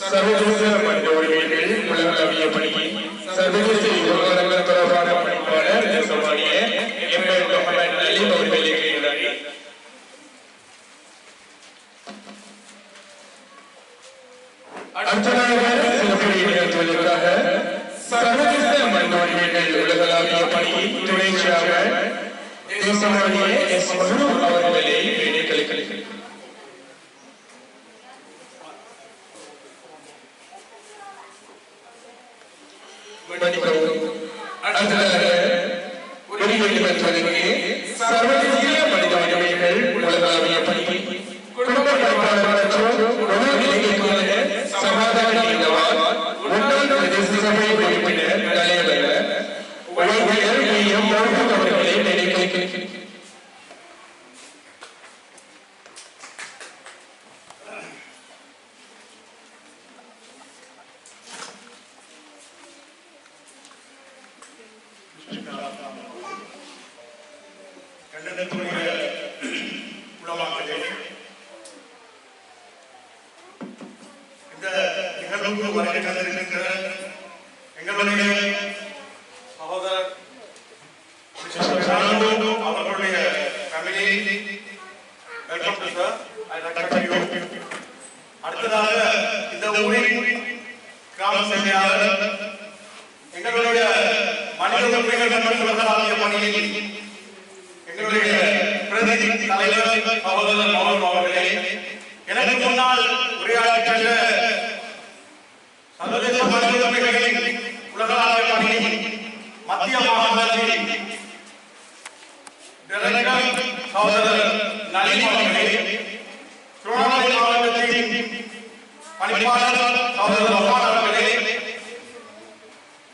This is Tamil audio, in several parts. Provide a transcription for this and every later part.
ಸರ್ವಜನಿಕ ಮಂಡಳಿಗಳಿಗೆ ಮುಳಗಲಾವಿಯ ಪಣಿಗೆ ಸರ್ವಜನಿಕ ಯುವಕರನ್ನ ತರಬಾರ ಪಣಿಪಾಡ ಕೆಲಸವಾಡಿಯೇ ಎಂಎ ಡಾಕ್ಯುಮೆಂಟ್ನಲ್ಲಿ ಮಗುವಿಗೆ ನೀಡಲಾಗಿದೆ अर्चना लिखा है सर्वजित मंडोरिये उलगलाविय पणि तुणेशियावे देशमानिये एस मनु अवर मेले बेने कलिकलिकलिकलिक கண்டனத்துடைய உளமாக்கலே இந்த நிகழ்வுக்கு வருகை தந்திருக்கின்ற எங்களுடைய மத்திய மாகாணத்தில் டைரக்டர் சகோதரர் நலீம் அவர்களே திருவண்ணாமலை மாவட்டத்தின் பணிப்பாளர் சகோதரர் ரஹ்மான் அவர்களே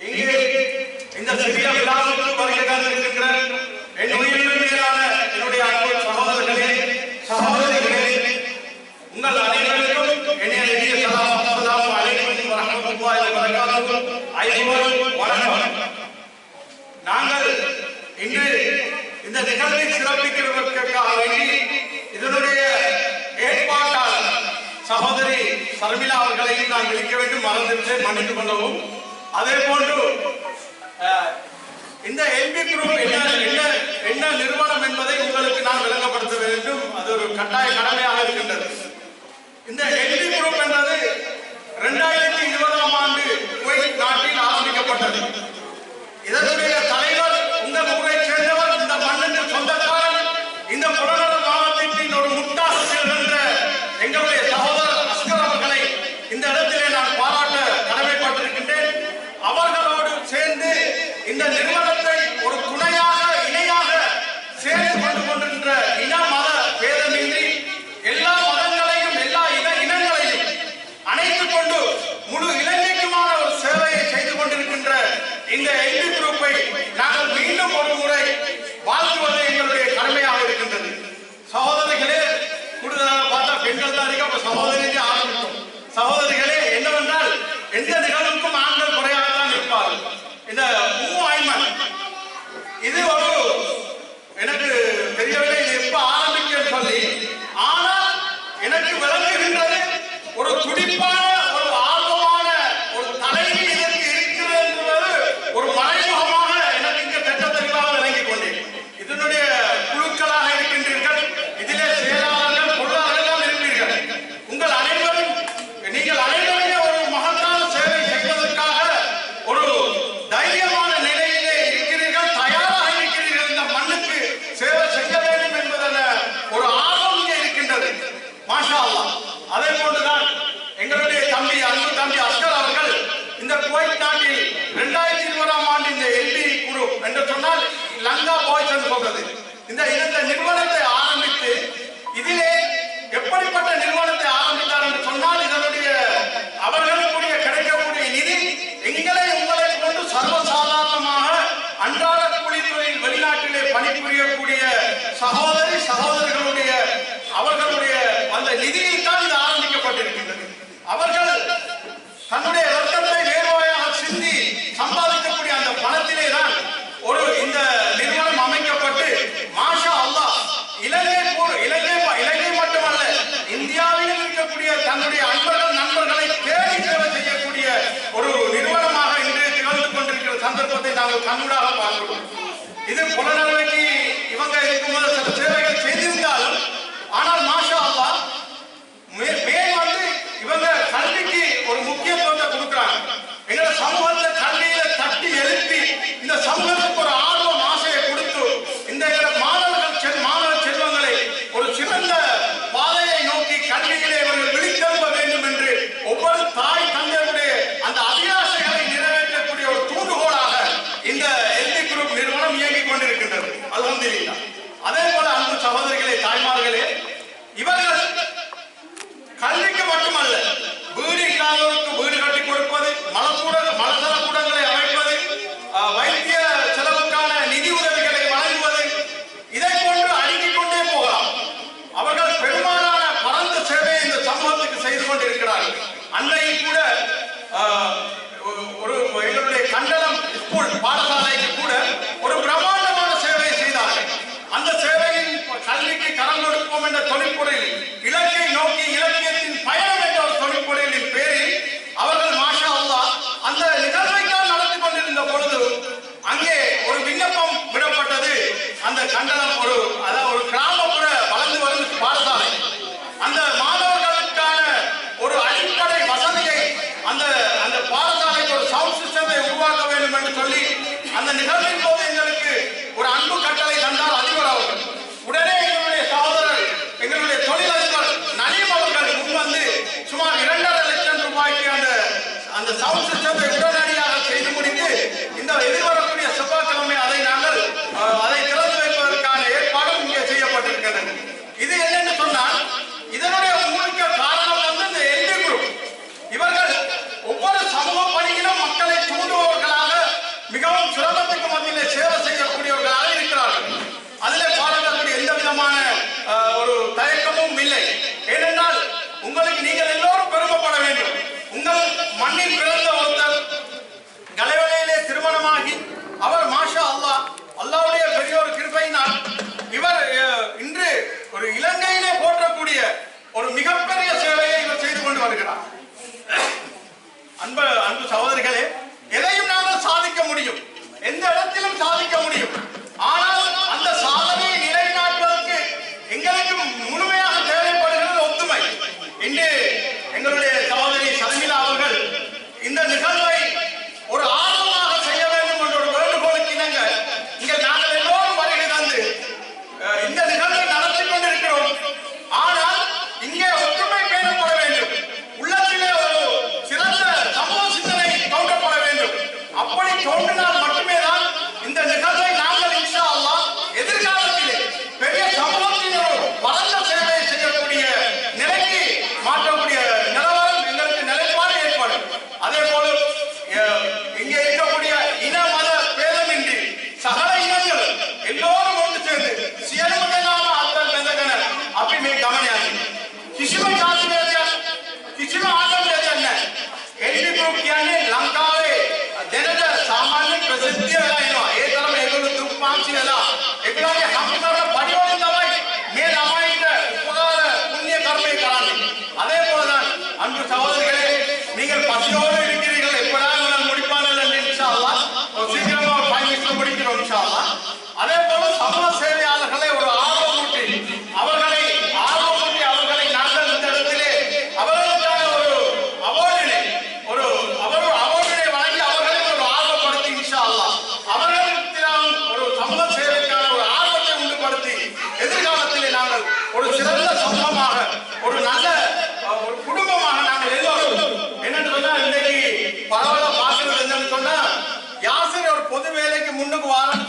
இங்கே இந்த சிறிய விழாவுக்கு வருகை தந்திருக்கின்ற என் உயிரினும் மேலான என்னுடைய அன்பு சகோதரர்களே சகோதரிகளே உங்கள் அனைவருக்கும் என்னுடைய இனிய சலாம் அஸ்ஸலாமு அலைக்கும் வரஹ்மத்துல்லாஹி இன்று இந்த நிகழ்வை சிறப்பிக்கிறதற்காக வேண்டி இதனுடைய ஏற்பாட்டாளர் சகோதரி சர்மிளா அவர்களையும் நான் விളിக்க வேண்டும் மறந்துவிட்டு மன்னித்துக் கொள்ளவும். அதே போன்று அஹ், இந்த எல்பி குரூப் என்ன என்ன என்ன நிறுவனம் என்பதை உங்களுக்கு நான் விளங்கப்படுத்த வேண்டும். அது ஒரு கட்டாய கடமையாக இருக்கின்றது. இந்த സഹോദരന്റെ ആദരം സഹോദരികളെ குவைத் நாட்டில் இரண்டாயிரத்தி இருபதாம் ஆண்டு இந்த எல்பி குரூப் என்று சொன்னால் லங்கா பாய்ஸ் என்று சொல்றது. இந்த இந்த நிறுவனத்தை ஆரம்பித்து இதிலே எப்படிப்பட்ட நிறுவனத்தை ஆரம்பித்தார் என்று சொன்னால் இதனுடைய அவர்களுக்குரிய கிடைக்கக்கூடிய நிதி எங்களை உங்களை கொண்டு சர்வசாதாரணமாக அன்றாட கூலித்துறையில் வெளிநாட்டிலே பணிபுரியக்கூடிய சகோதரி தன்னுடைய அன்பர்கள் நண்பர்களை தேடி தேவை செய்யக்கூடிய ஒரு நிறுவனமாக இன்று திகழ்ந்து கொண்டிருக்கிற சந்தர்ப்பத்தை நாங்கள் கண்கூடாக பார்க்கிறோம். இது புலநலமைக்கு இவங்க இருக்கும்போது சில சேவைகள் செய்திருந்தாலும் ஆனால் கரம் கொடுப்போம் என்ற தொழிற்பொழில் இலக்கை நோக்கி இலக்கியத்தின் பயணம் என்ற ஒரு தொழிற்பொழிலின் பேரில் அவர்கள் மாஷா அல்லா அந்த நிகழ்வைக்காக நடத்தி கொண்டிருந்த பொழுது அங்கே ஒரு விண்ணப்பம் விடப்பட்டது. அந்த கண்டனம் ஒரு எதுவும் இல்லை. ஏனென்றால் உங்களுக்கு நீங்கள் எல்லோரும் பெருமைப்பட வேண்டும். உங்கள் மண்ணின் India marijuana